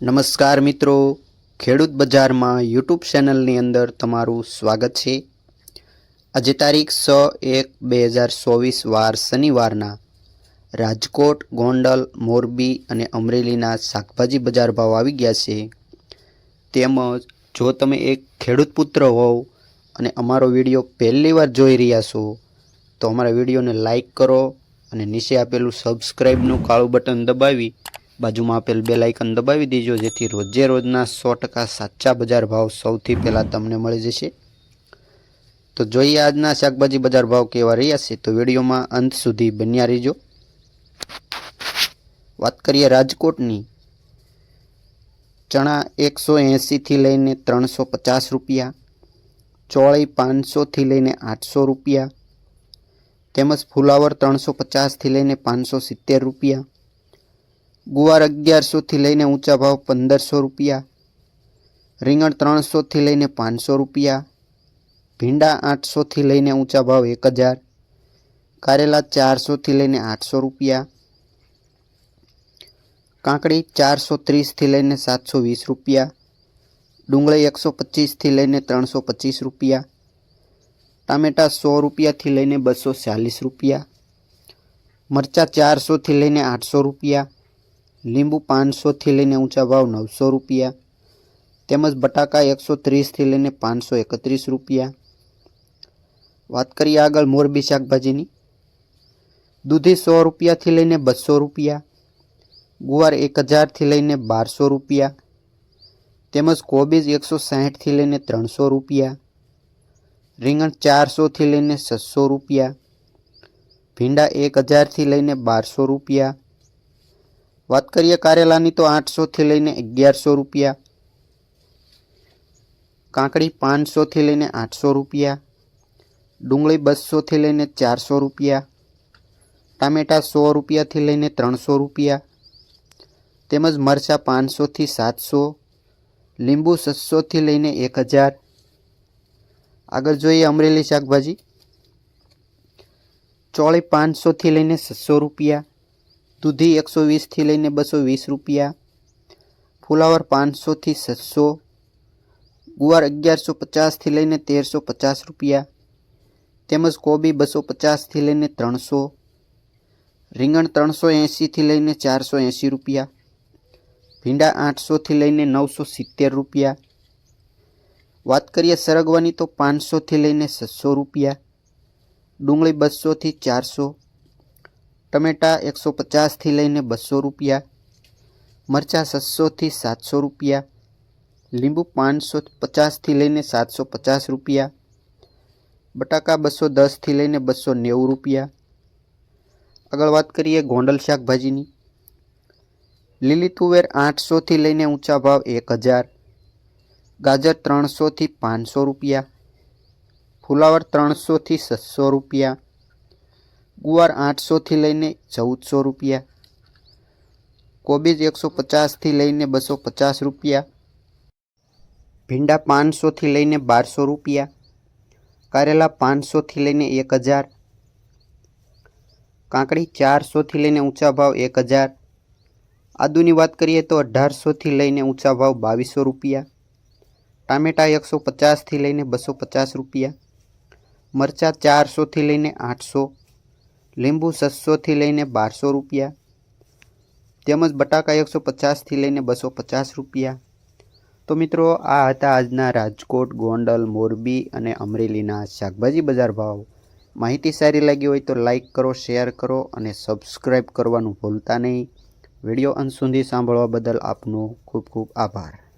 નમસ્કાર મિત્રો. ખેડૂત બજારમાં યુટ્યુબ ચેનલની અંદર તમારું સ્વાગત છે. આજે તારીખ છ એક બે હજાર ચોવીસ વાર શનિવારના રાજકોટ, ગોંડલ, મોરબી અને અમરેલીના શાકભાજી બજાર ભાવ આવી ગયા છે. તેમજ જો તમે એક ખેડૂત પુત્ર હોવ અને અમારો વીડિયો પહેલી વાર જોઈ રહ્યા છો, તો અમારા વિડીયોને લાઈક કરો અને નીચે આપેલું સબસ્ક્રાઈબનું કાળું બટન દબાવી બાજુમાં આપેલ બે લાઇકન દબાવી દેજો, જેથી રોજે રોજના સો ટકા સાચા બજાર ભાવ સૌથી પહેલાં તમને મળી જશે. તો જોઈએ આજના શાકભાજી બજાર ભાવ કેવા રહ્યા છે. તો વિડીયોમાં અંત સુધી બન્યા રહીજો. વાત કરીએ રાજકોટની. ચણા એકસો એંસીથી લઈને ત્રણસો પચાસ રૂપિયા, ચોળી પાંચસોથી લઈને આઠસો રૂપિયા, તેમજ ફુલાવર ત્રણસો પચાસથી લઈને પાંચસો સિત્તેર રૂપિયા ગુવાર અગિયારસોથી લઈને ઊંચા ભાવ પંદરસો રૂપિયા, રીંગણ ત્રણસોથી લઈને પાંચસો રૂપિયા, ભીંડા આઠસોથી લઈને ઊંચા ભાવ એક હજાર, કારેલા ચારસોથી લઈને આઠસો રૂપિયા, કાંકડી ચારસો ત્રીસથી લઈને સાતસો વીસ રૂપિયા, ડુંગળી એકસો પચીસથી લઈને ત્રણસો પચીસ રૂપિયા, ટામેટાં સો રૂપિયાથી લઈને બસો ચાલીસ રૂપિયા, મરચાં ચારસોથી લઈને આઠસો રૂપિયા લીંબુ પાંચસોથી લઈને ઊંચા ભાવ નવસો રૂપિયા, તેમજ બટાકા એકસો ત્રીસથી લઈને પાંચસો એકત્રીસ રૂપિયા. વાત કરીએ આગળ મોરબી શાકભાજીની. દૂધી સો રૂપિયાથી લઈને બસો રૂપિયા, ગુવાર એક હજારથી લઈને બારસો રૂપિયા, તેમજ કોબીજ એકસો સાહીઠથી લઈને ત્રણસો રૂપિયા, રીંગણ ચારસોથી લઈને છસો રૂપિયા, ભીંડા એક હજારથી લઈને બારસો રૂપિયા વાત કરીએ કારેલાની તો આઠસોથી લઈને અગિયારસો રૂપિયા. કાંકડી પાંચસોથી લઈને આઠસો રૂપિયા. ડુંગળી બસોથી લઈને ચારસો રૂપિયા. ટામેટાં સો રૂપિયાથી લઈને ત્રણસો રૂપિયા. તેમજ મરચાં પાંચસોથી સાતસો. લીંબુ છસોથી લઈને એક હજાર. આગળ જોઈએ અમરેલી શાકભાજી. ચોળી પાંચસોથી લઈને છસો રૂપિયા. દૂધી એકસો વીસથી લઈને બસો વીસ રૂપિયા. ફુલાવર પાંચસોથી છસો. ગુવાર અગિયારસો પચાસથી લઈને તેરસો પચાસ રૂપિયા. તેમજ કોબી બસો પચાસથી લઈને ત્રણસો. રીંગણ ત્રણસો એંશીથી લઈને ચારસો એંશી રૂપિયા. ભીંડા આઠસોથી લઈને નવસો સિત્તેર રૂપિયા. વાત કરીએ સરગવાની તો પાંચસોથી લઈને છસો રૂપિયા. ડુંગળી બસોથી ચારસો. ટમેટા એકસો પચાસથી લઈને બસો રૂપિયા, મરચાં છસોથી સાતસો રૂપિયા, લીંબુ પાંચસો પચાસથી લઈને સાતસો પચાસ રૂપિયા, બટાકા બસો દસથી લઈને બસો નેવું રૂપિયા. આગળ વાત કરીએ ગોંડલ શાકભાજીની. લીલી તુવેર આઠસોથી લઈને ઊંચા ભાવ એક હજાર, ગાજર ત્રણસોથી પાંચસો રૂપિયા, ફુલાવર ત્રણસોથી છસો રૂપિયા ગુવાર આઠસોથી લઈને ચૌદસો રૂપિયા. કોબીજ એકસો પચાસથી લઈને બસો પચાસ રૂપિયા. ભીંડા પાંચસોથી લઈને બારસો રૂપિયા. કારેલા પાંચસોથી લઈને એક હજાર. કાંકડી ચારસોથી લઈને ઊંચા ભાવ એક હજાર. આદુની વાત કરીએ તો અઢારસોથી લઈને ઊંચા ભાવ બાવીસો રૂપિયા. ટામેટા એકસો પચાસથી લઈને બસો પચાસ રૂપિયા. મરચાં ચારસોથી લઈને આઠસો. લીંબુ છસોથી લઈને બારસો રૂપિયા, તેમજ બટાકા એકસો પચાસથી લઈને બસો પચાસ રૂપિયા. તો મિત્રો, આ હતા આજના રાજકોટ, ગોંડલ, મોરબી અને અમરેલીના શાકભાજી બજાર ભાવ. માહિતી સારી લાગી હોય તો લાઇક કરો, શેર કરો અને સબસ્ક્રાઈબ કરવાનું ભૂલતા નહીં. વીડિયો અંત સુધી સાંભળવા બદલ આપનો ખૂબ ખૂબ આભાર.